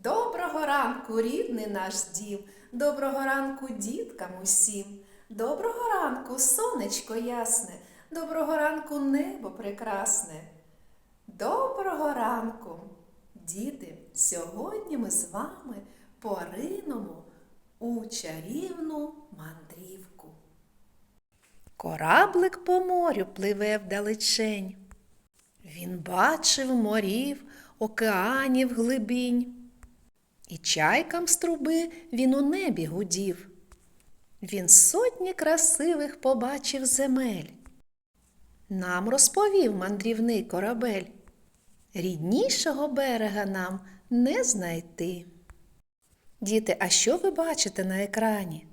Доброго ранку, рідний наш дім, доброго ранку діткам усім, доброго ранку, сонечко ясне, доброго ранку, небо прекрасне. Доброго ранку, діти! Сьогодні ми з вами поринемо у чарівну мандрівку. Кораблик по морю пливе вдалечень. Він бачив морів, океанів глибінь. І чайкам з труби він у небі гудів. Він сотні красивих побачив земель. Нам розповів мандрівний корабель. Ріднішого берега нам не знайти. Діти, а що ви бачите на екрані?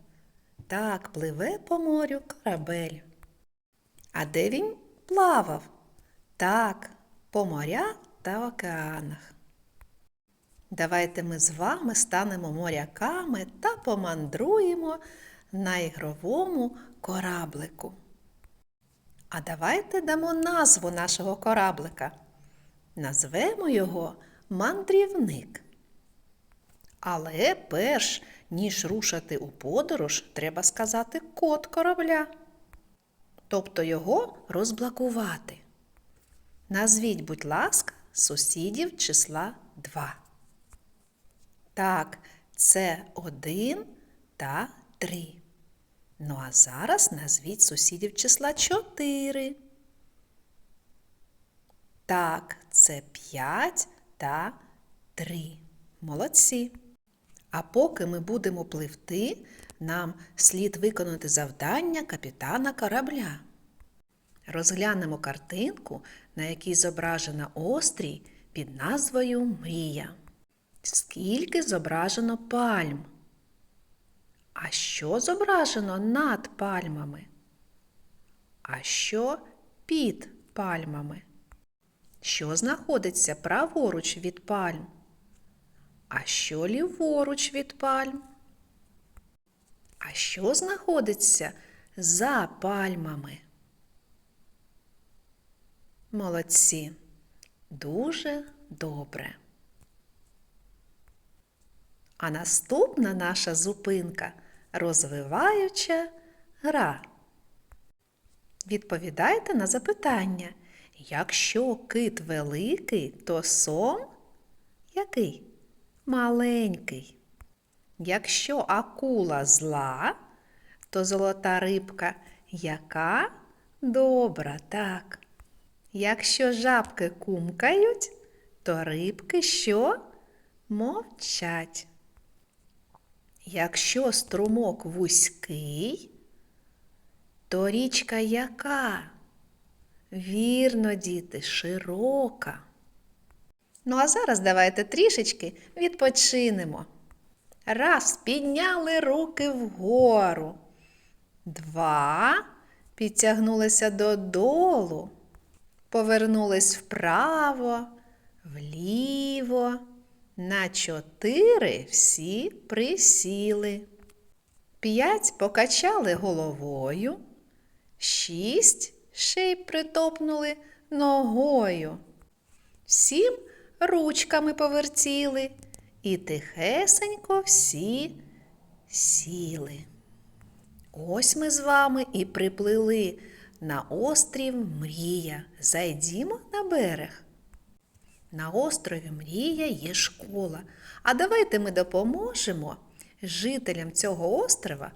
Так, пливе по морю корабель. А де він плавав? Так, по морях та океанах. Давайте ми з вами станемо моряками та помандруємо на ігровому кораблику. А давайте дамо назву нашого кораблика. Назвемо його мандрівник. Але перш ніж рушати у подорож, треба сказати код корабля. Тобто його розблокувати. Назвіть, будь ласка, сусідів числа 2. Так, це 1 та 3. Ну а зараз назвіть сусідів числа 4. Так, це 5 та 3. Молодці. А поки ми будемо пливти, нам слід виконати завдання капітана корабля. Розглянемо картинку, на якій зображена острій під назвою Мрія. Скільки зображено пальм? А що зображено над пальмами? А що під пальмами? Що знаходиться праворуч від пальм? А що ліворуч від пальм? А що знаходиться за пальмами? Молодці. Дуже добре. А наступна наша зупинка розвиваюча гра. Відповідайте на запитання. Якщо кит великий, то сом який? Маленький. Якщо акула зла, то золота рибка яка? Добра, так. Якщо жабки кумкають, то рибки що? Мовчать. Якщо струмок вузький, то річка яка? Вірно, діти, широка. Ну, а зараз давайте трішечки відпочинемо. Раз, підняли руки вгору. Два, підтягнулися додолу. Повернулись вправо, вліво. На чотири всі присіли. П'ять покачали головою. Шість ще й притопнули ногою. Сім ручками повертіли і тихесенько всі сіли. Ось ми з вами і приплили на острів Мрія. Зайдімо на берег. На острові Мрія є школа. А давайте ми допоможемо жителям цього острова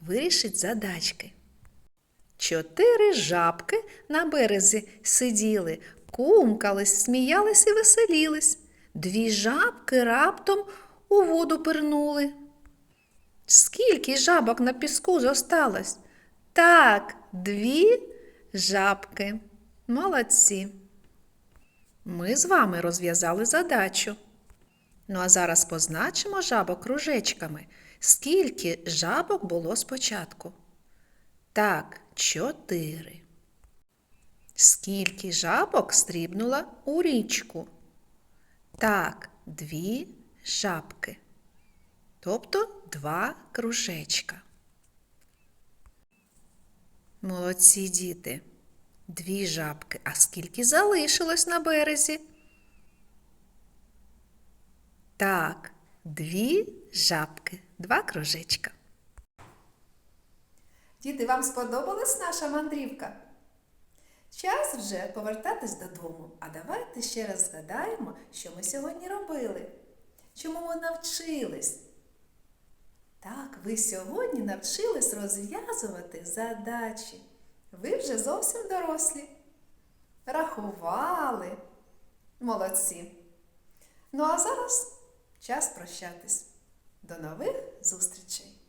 вирішити задачки. Чотири жабки на березі сиділи, кумкались, сміялись і веселілись. Дві жабки раптом у воду пирнули. Скільки жабок на піску зосталось? Так, дві жабки. Молодці. Ми з вами розв'язали задачу. Ну а зараз позначимо жабок кружечками. Скільки жабок було спочатку? Так, чотири. Скільки жабок стрібнула у річку? Так, дві жабки. Тобто два кружечка. Молодці діти. Дві жабки. А скільки залишилось на березі? Так, дві жабки, два кружечка. Діти, вам сподобалась наша мандрівка? Час вже повертатись додому. А давайте ще раз згадаємо, що ми сьогодні робили. Чому ми навчились? Так, ви сьогодні навчились розв'язувати задачі. Ви вже зовсім дорослі. Рахували. Молодці. Ну а зараз час прощатись. До нових зустрічей!